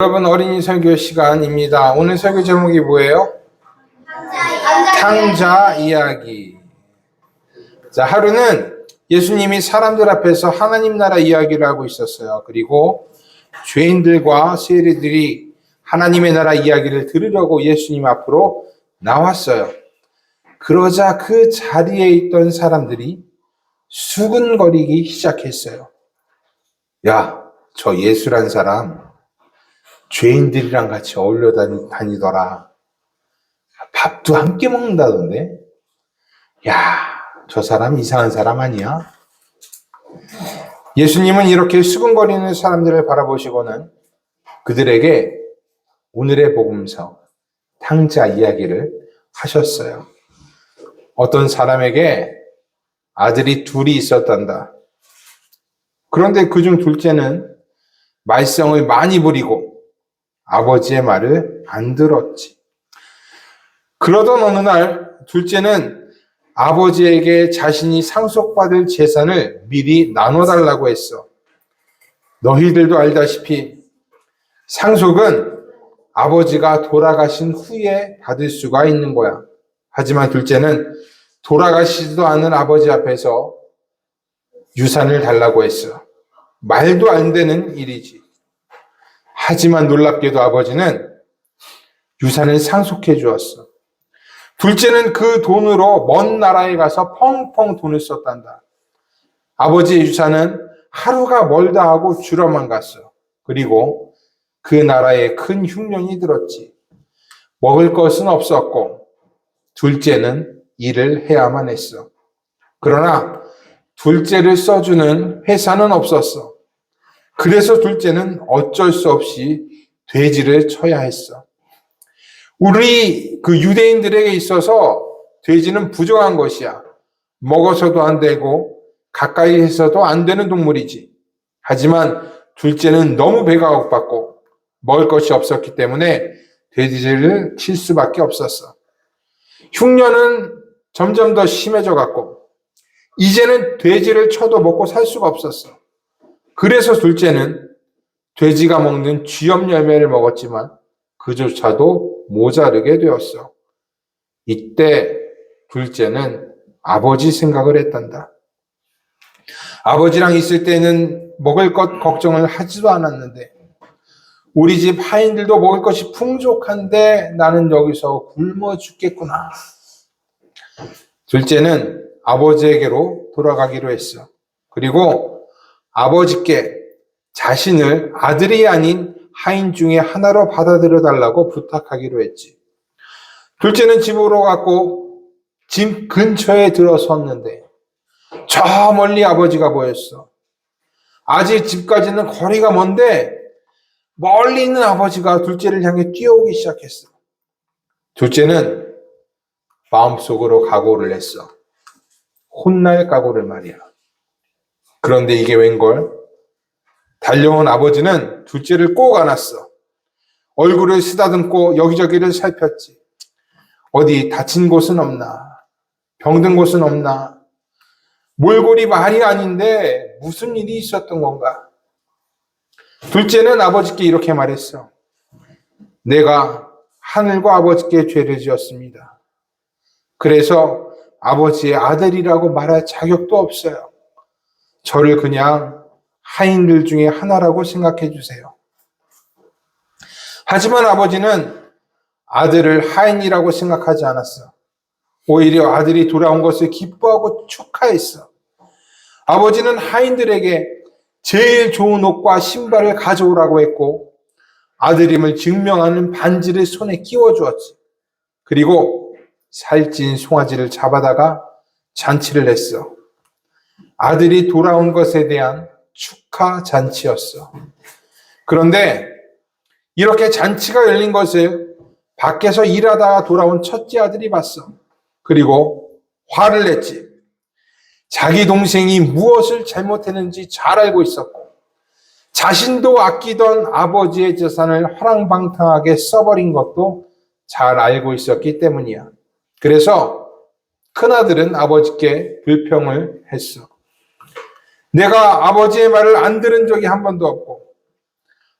여러분 어린이 설교 시간입니다. 오늘 설교 제목이 뭐예요? 탕자 이야기. 자, 하루는 예수님이 사람들 앞에서 하나님 나라 이야기를 하고 있었어요. 그리고 죄인들과 세리들이 하나님의 나라 이야기를 들으려고 예수님 앞으로 나왔어요. 그러자 그 자리에 있던 사람들이 수근거리기 시작했어요. 야, 저 예수란 사람 죄인들이랑 같이 어울려 다니- 다니더라. 밥도 함께 먹는다던데? 야, 저 사람 이상한 사람 아니야? 예수님은 이렇게 수근거리는 사람들을 바라보시고는 그들에게 오늘의 복음서, 탕자 이야기를 하셨어요. 어떤 사람에게 아들이 둘이 있었단다. 그런데 그중 둘째는 말썽을 많이 부리고 아버지의 말을 안 들었지. 그러던 어느 날 둘째는 아버지에게 자신이 상속받을 재산을 미리 나눠달라고 했어. 너희들도 알다시피 상속은 아버지가 돌아가신 후에 받을 수가 있는 거야. 하지만 둘째는 돌아가시지도 않은 아버지 앞에서 유산을 달라고 했어. 말도 안 되는 일이지. 하지만 놀랍게도 아버지는 유산을 상속해 주었어. 둘째는 그 돈으로 먼 나라에 가서 펑펑 돈을 썼단다. 아버지의 유산은 하루가 멀다 하고 줄어만 갔어. 그리고 그 나라에 큰 흉년이 들었지. 먹을 것은 없었고, 둘째는 일을 해야만 했어. 그러나 둘째를 써주는 회사는 없었어. 그래서 둘째는 어쩔 수 없이 돼지를 쳐야 했어. 우리 그 유대인들에게 있어서 돼지는 부정한 것이야. 먹어서도 안 되고 가까이 해서도 안 되는 동물이지. 하지만 둘째는 너무 배가 고팠고 먹을 것이 없었기 때문에 돼지를 칠 수밖에 없었어. 흉년은 점점 더 심해져 갔고 이제는 돼지를 쳐도 먹고 살 수가 없었어. 그래서 둘째는 돼지가 먹는 쥐염 열매를 먹었지만 그조차도 모자르게 되었어. 이때 둘째는 아버지 생각을 했단다. 아버지랑 있을 때는 먹을 것 걱정을 하지도 않았는데 우리 집 하인들도 먹을 것이 풍족한데 나는 여기서 굶어 죽겠구나. 둘째는 아버지에게로 돌아가기로 했어. 그리고 아버지께 자신을 아들이 아닌 하인 중에 하나로 받아들여 달라고 부탁하기로 했지. 둘째는 집으로 갔고 집 근처에 들어섰는데 저 멀리 아버지가 보였어. 아직 집까지는 거리가 먼데 멀리 있는 아버지가 둘째를 향해 뛰어오기 시작했어. 둘째는 마음속으로 각오를 했어. 혼날 각오를 말이야. 그런데 이게 웬걸? 달려온 아버지는 둘째를 꼭 안았어. 얼굴을 쓰다듬고 여기저기를 살폈지. 어디 다친 곳은 없나? 병든 곳은 없나? 몰골이 말이 아닌데 무슨 일이 있었던 건가? 둘째는 아버지께 이렇게 말했어. 내가 하늘과 아버지께 죄를 지었습니다. 그래서 아버지의 아들이라고 말할 자격도 없어요. 저를 그냥 하인들 중에 하나라고 생각해 주세요. 하지만 아버지는 아들을 하인이라고 생각하지 않았어. 오히려 아들이 돌아온 것을 기뻐하고 축하했어. 아버지는 하인들에게 제일 좋은 옷과 신발을 가져오라고 했고 아들임을 증명하는 반지를 손에 끼워 주었지. 그리고 살찐 송아지를 잡아다가 잔치를 했어. 아들이 돌아온 것에 대한 축하 잔치였어. 그런데 이렇게 잔치가 열린 것을 밖에서 일하다가 돌아온 첫째 아들이 봤어. 그리고 화를 냈지. 자기 동생이 무엇을 잘못했는지 잘 알고 있었고, 자신도 아끼던 아버지의 재산을 허랑방탕하게 써버린 것도 잘 알고 있었기 때문이야. 그래서 큰아들은 아버지께 불평을 했어. 내가 아버지의 말을 안 들은 적이 한 번도 없고,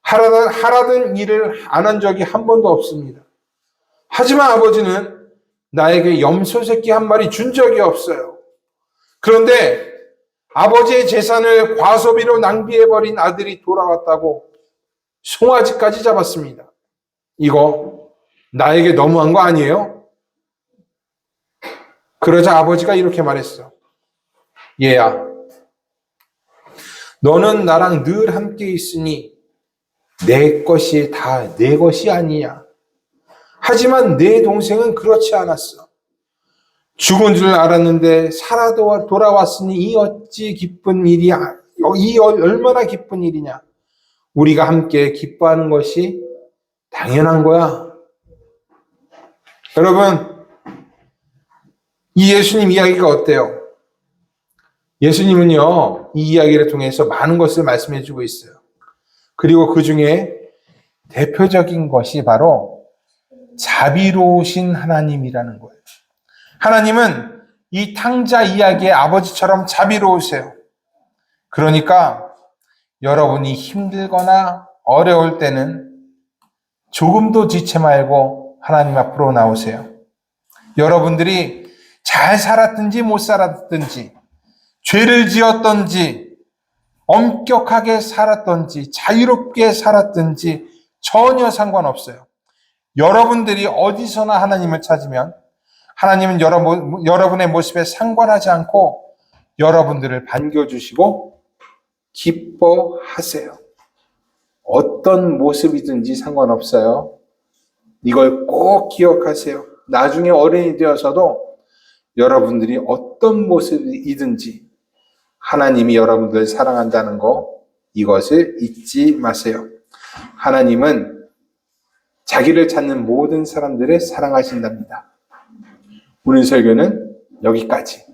하라던, 하라던 일을 안 한 적이 한 번도 없습니다. 하지만 아버지는 나에게 염소 새끼 한 마리 준 적이 없어요. 그런데 아버지의 재산을 과소비로 낭비해버린 아들이 돌아왔다고 송아지까지 잡았습니다. 이거 나에게 너무한 거 아니에요? 그러자 아버지가 이렇게 말했어. 얘야, 너는 나랑 늘 함께 있으니 내 것이 다 내 것이 아니야. 하지만 내 동생은 그렇지 않았어. 죽은 줄 알았는데 살아 돌아왔으니 이 어찌 기쁜 일이야. 이 얼마나 기쁜 일이냐. 우리가 함께 기뻐하는 것이 당연한 거야. 여러분, 이 예수님 이야기가 어때요? 예수님은요, 이 이야기를 통해서 많은 것을 말씀해 주고 있어요. 그리고 그 중에 대표적인 것이 바로 자비로우신 하나님이라는 거예요. 하나님은 이 탕자 이야기의 아버지처럼 자비로우세요. 그러니까 여러분이 힘들거나 어려울 때는 조금도 지체 말고 하나님 앞으로 나오세요. 여러분들이 잘 살았든지 못 살았든지, 죄를 지었든지, 엄격하게 살았든지, 자유롭게 살았든지 전혀 상관없어요. 여러분들이 어디서나 하나님을 찾으면 하나님은 여러분, 여러분의 모습에 상관하지 않고 여러분들을 반겨주시고 기뻐하세요. 어떤 모습이든지 상관없어요. 이걸 꼭 기억하세요. 나중에 어른이 되어서도 여러분들이 어떤 모습이든지 하나님이 여러분들을 사랑한다는 거 이것을 잊지 마세요. 하나님은 자기를 찾는 모든 사람들을 사랑하신답니다. 오늘 설교는 여기까지.